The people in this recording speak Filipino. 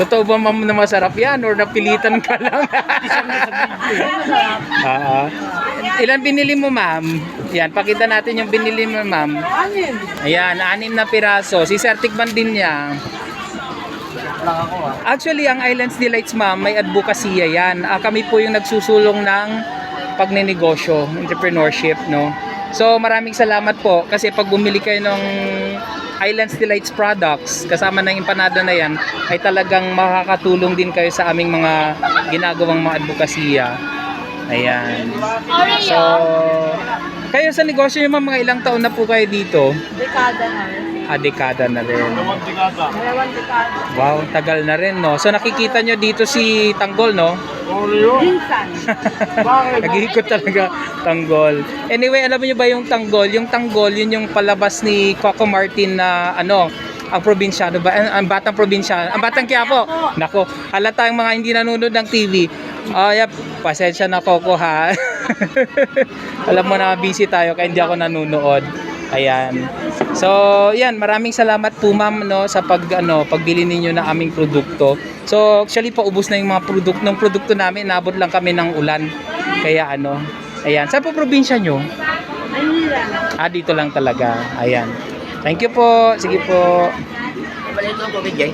Totoo ba ma'am na masarap yan or napilitan ka lang? Oo. Ilan binili mo ma'am? Yan, pakita natin yung binili mo ma'am. Ayan, anim na piraso. Si Sir tikman din niya. Ah. Actually, ang Islands Delights ma'am, may advokasya yan. Ah, kami po yung nagsusulong ng pagnenegosyo, entrepreneurship, no? So, maraming salamat po kasi pag bumili kayo ng Islands Delights products, kasama ng empanada na yan, ay talagang makakatulong din kayo sa aming mga ginagawang mga advokasya. Ayan. So, kayo sa negosyo nyo, ma'am, mga ilang taon na po kayo dito? Dekada na rin. Ah, dekada na rin. Dalawang dekada. Wow, tagal na rin, no? So, nakikita nyo dito si Tanggol, no? Minsan. Nag-iikot talaga tanggol. Anyway, alam niyo ba yung tanggol? Yung tanggol, yun yung palabas ni Coco Martin na ano, ang probinsyano ba? Ang, ang batang probinsyano. Ang batang Quiapo. Nako, halata yung mga hindi nanonood ng TV. Oh, yep. Pasensya na Coco ha. alam mo na busy tayo kaya hindi ako nanonood. Ayan. So, yan, maraming salamat po ma'am no sa pag ano, pagbili ninyo ng aming produkto. So, actually paubos na yung mga produkto ng produkto namin, nabot lang kami ng ulan. Kaya ano, ayan. Saan po probinsya nyo? Ah, dito lang talaga. Ayan. Thank you po. Sige po. Balito ang tubig, Jay.